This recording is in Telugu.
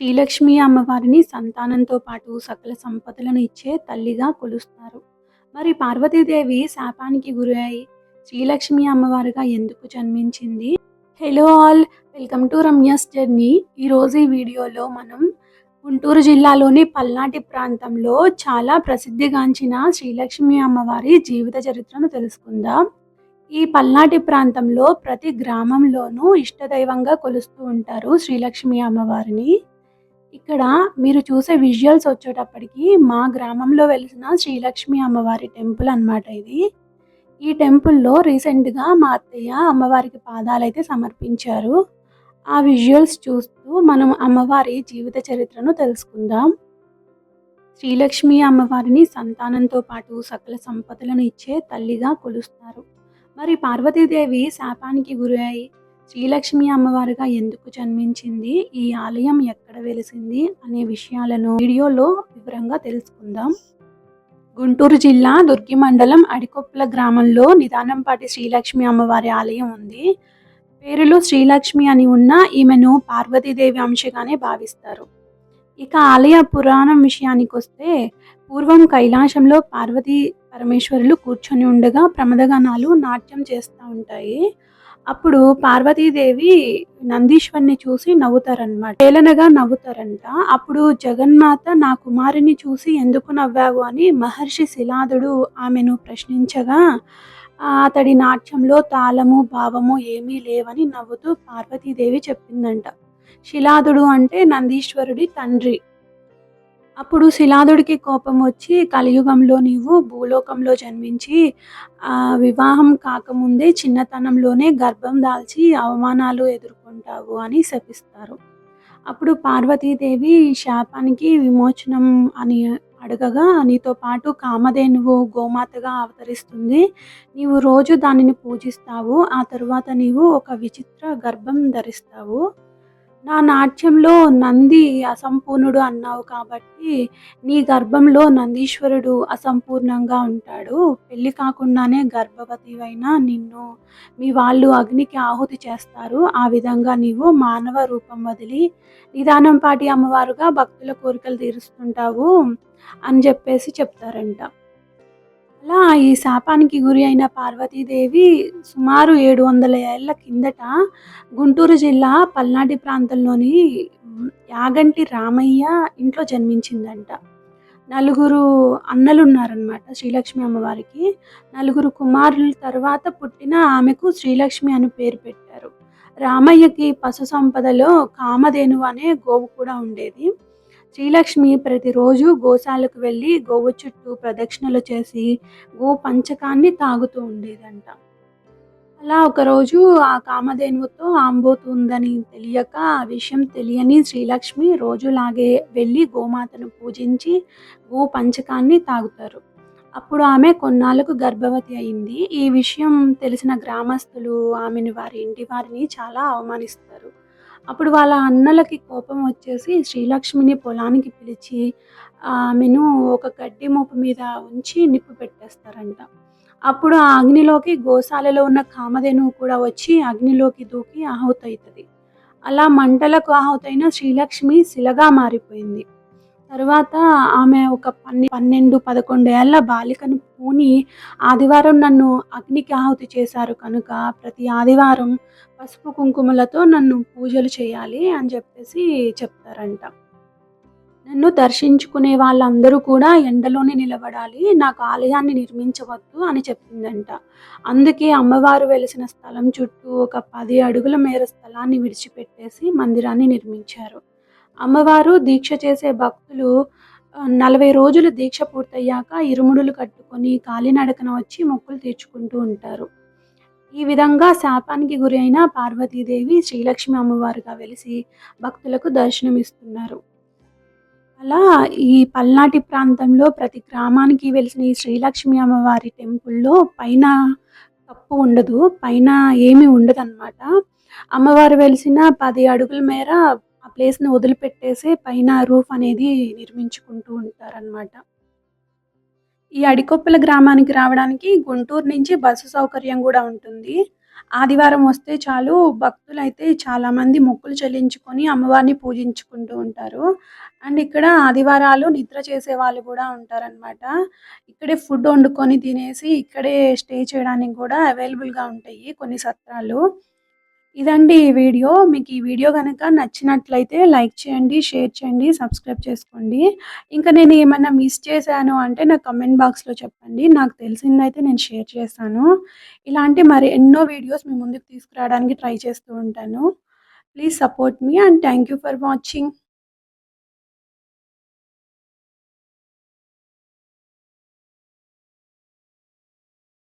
శ్రీలక్ష్మి అమ్మవారిని సంతానంతో పాటు సకల సంపదలను ఇచ్చే తల్లిగా కొలుస్తారు. మరి పార్వతీదేవి శాపానికి గురై శ్రీలక్ష్మి అమ్మవారుగా ఎందుకు జన్మించింది? Hello all welcome to Ramya's journey ఈరోజు ఈ వీడియోలో మనం గుంటూరు జిల్లాలోని పల్నాటి ప్రాంతంలో చాలా ప్రసిద్ధిగాంచిన శ్రీలక్ష్మి అమ్మవారి జీవిత చరిత్రను తెలుసుకుందాం. ఈ పల్నాటి ప్రాంతంలో ప్రతి గ్రామంలోనూ ఇష్టదైవంగా కొలుస్తూ ఉంటారు శ్రీలక్ష్మి అమ్మవారిని. ఇక్కడ మీరు చూసే విజువల్స్ వచ్చేటప్పటికి మా గ్రామంలో వెలిసిన శ్రీలక్ష్మి అమ్మవారి టెంపుల్ అన్నమాట ఇది. ఈ టెంపుల్లో రీసెంట్గా మా అత్తయ్య అమ్మవారికి పాదాలైతే సమర్పించారు. ఆ విజువల్స్ చూస్తూ మనం అమ్మవారి జీవిత చరిత్రను తెలుసుకుందాం. శ్రీలక్ష్మి అమ్మవారిని సంతానంతో పాటు సకల సంపదలను ఇచ్చే తల్లిగా కొలుస్తారు. మరి పార్వతీదేవి శాపానికి గురై శ్రీలక్ష్మి అమ్మవారుగా ఎందుకు జన్మించింది? ఈ ఆలయం ఎక్కడ వెలిసింది? అనే విషయాలను వీడియోలో వివరంగా తెలుసుకుందాం. గుంటూరు జిల్లా దుర్గి మండలం అడికొప్పుల గ్రామంలో నిదానంపాటి శ్రీలక్ష్మి అమ్మవారి ఆలయం ఉంది. పేరులో శ్రీలక్ష్మి అని ఉన్న ఈమెను పార్వతీదేవి అంశగానే భావిస్తారు. ఇక ఆలయ పురాణం విషయానికి వస్తే పూర్వం కైలాసంలో పార్వతీ పరమేశ్వరులు కూర్చొని ఉండగా ప్రమదగణాలు నాట్యం చేస్తూ ఉంటాయి. అప్పుడు పార్వతీదేవి నందీశ్వరిని చూసి నవ్వుతారనమాట ఏలనగా నవ్వుతారంట. అప్పుడు జగన్మాత నా కుమారుని చూసి ఎందుకు నవ్వావు? అని మహర్షి శిలాదుడు ఆమెను ప్రశ్నించగా అతడి నాట్యంలో తాళము భావము ఏమీ లేవని నవ్వుతూ పార్వతీదేవి చెప్పిందంట. శిలాదుడు అంటే నందీశ్వరుడి తండ్రి. అప్పుడు శిలాదుడికి కోపం వచ్చి కలియుగంలో నీవు భూలోకంలో జన్మించి వివాహం కాకముందే చిన్నతనంలోనే గర్భం దాల్చి అవమానాలు ఎదుర్కొంటావు అని శపిస్తారు. అప్పుడు పార్వతీదేవి శాపానికి విమోచనం అని అడగగా నీతో పాటు కామధేనువు గోమాతగా అవతరిస్తుంది. నీవు రోజు దానిని పూజిస్తావు. ఆ తరువాత నీవు ఒక విచిత్ర గర్భం ధరిస్తావు. నా నాట్యంలో నంది అసంపూర్ణుడు అన్నావు కాబట్టి నీ గర్భంలో నందీశ్వరుడు అసంపూర్ణంగా ఉంటాడు. పెళ్ళి కాకుండానే గర్భవతివైన నిన్ను మీ వాళ్ళు అగ్నికి ఆహుతి చేస్తారు. ఆ విధంగా నీవు మానవ రూపం వదిలి నిదానం పాటి అమ్మవారుగా భక్తుల కోరికలు తీరుస్తుంటావు అని చెప్పేసి చెప్తారంట. అలా ఈ శాపానికి గురి అయిన పార్వతీదేవి సుమారు ఏడు వందల ఏళ్ళ కిందట గుంటూరు జిల్లా పల్నాటి ప్రాంతంలోని యాగంటి రామయ్య ఇంట్లో జన్మించిందంట. నలుగురు అన్నలు ఉన్నారనమాట శ్రీలక్ష్మి అమ్మవారికి. నలుగురు కుమారుల తర్వాత పుట్టిన ఆమెకు శ్రీలక్ష్మి అని పేరు పెట్టారు. రామయ్యకి పశు సంపదలో కామధేనువు అనే గోవు కూడా ఉండేది. శ్రీలక్ష్మి ప్రతిరోజు గోశాలకు వెళ్ళి గోవు చుట్టూ ప్రదక్షిణలు చేసి గో పంచకాన్ని తాగుతూ ఉండేదంట. అలా ఒకరోజు ఆ కామధేనువుతో ఆంబోతుందని తెలియక ఆ విషయం తెలియని శ్రీలక్ష్మి రోజులాగే వెళ్ళి గోమాతను పూజించి గో పంచకాన్ని తాగుతారు. అప్పుడు ఆమె కొన్నాళ్ళకు గర్భవతి అయింది. ఈ విషయం తెలిసిన గ్రామస్తులు ఆమెను వారి ఇంటి వారిని చాలా అవమానిస్తారు. అప్పుడు వాళ్ళ అన్నలకి కోపం వచ్చేసి శ్రీలక్ష్మిని పొలానికి పిలిచి ఆమెను ఒక గడ్డి మోపు మీద ఉంచి నిప్పు పెట్టేస్తారంట. అప్పుడు ఆ అగ్నిలోకి గోశాలలో ఉన్న కామధేనువు కూడా వచ్చి అగ్నిలోకి దూకి ఆహుతవుతుంది అలా మంటలకు ఆహుతైన శ్రీలక్ష్మి శిలగా మారిపోయింది. తర్వాత ఆమె ఒక పన్నె పన్నెండు పదకొండు ఏళ్ళ బాలికను పూని ఆదివారం నన్ను అగ్నికి ఆహుతి చేశారు కనుక ప్రతి ఆదివారం పసుపు కుంకుమలతో నన్ను పూజలు చేయాలి అని చెప్పేసి చెప్తారంట. నన్ను దర్శించుకునే వాళ్ళందరూ కూడా ఎండలోనే నిలబడాలి నాకు ఆలయాన్ని నిర్మించవద్దు అని చెప్పిందంట. అందుకే అమ్మవారు వెలిసిన స్థలం చుట్టూ ఒక పది అడుగుల మేర స్థలాన్ని విడిచిపెట్టేసి మందిరాన్ని నిర్మించారు. అమ్మవారు దీక్ష చేసే భక్తులు నలభై రోజులు దీక్ష పూర్తయ్యాక ఇరుముడులు కట్టుకొని కాలినడకన వచ్చి మొక్కులు తీర్చుకుంటూ ఉంటారు. ఈ విధంగా శాపానికి గురి అయిన పార్వతీదేవి శ్రీలక్ష్మి అమ్మవారుగా వెలిసి భక్తులకు దర్శనమిస్తున్నారు. అలా ఈ పల్నాటి ప్రాంతంలో ప్రతి గ్రామానికి వెలిసిన ఈ శ్రీలక్ష్మి అమ్మవారి టెంపుల్లో పైన కప్పు ఉండదు పైన ఏమీ ఉండదు అన్నమాట అమ్మవారు వెలిసిన పది అడుగుల మేర ఆ ప్లేస్ని వదిలిపెట్టేసి పైన రూఫ్ అనేది నిర్మించుకుంటూ ఉంటారనమాట ఈ అడికొప్పల గ్రామానికి రావడానికి గుంటూరు నుంచి బస్సు సౌకర్యం కూడా ఉంటుంది. ఆదివారం వస్తే చాలు భక్తులు అయితే చాలామంది మొక్కులు చెల్లించుకొని అమ్మవారిని పూజించుకుంటూ ఉంటారు. అండ్ ఇక్కడ ఆదివారాలు నిద్ర చేసే వాళ్ళు కూడా ఉంటారనమాట ఇక్కడే ఫుడ్ వండుకొని తినేసి ఇక్కడే స్టే చేయడానికి కూడా అవైలబుల్గా ఉంటాయి కొన్ని సత్రాలు. ఇదండి ఈ వీడియో. మీకు ఈ వీడియో కనుక నచ్చినట్లయితే లైక్ చేయండి షేర్ చేయండి సబ్స్క్రైబ్ చేసుకోండి. ఇంకా నేను ఏమైనా మిస్ చేశాను అంటే నా కమెంట్ బాక్స్లో చెప్పండి. నాకు తెలిసిందైతే నేను షేర్ చేస్తాను. ఇలాంటి మరి ఎన్నో వీడియోస్ మీ ముందుకు తీసుకురావడానికి ట్రై చేస్తూ ఉంటాను. Please support me and thank you for watching.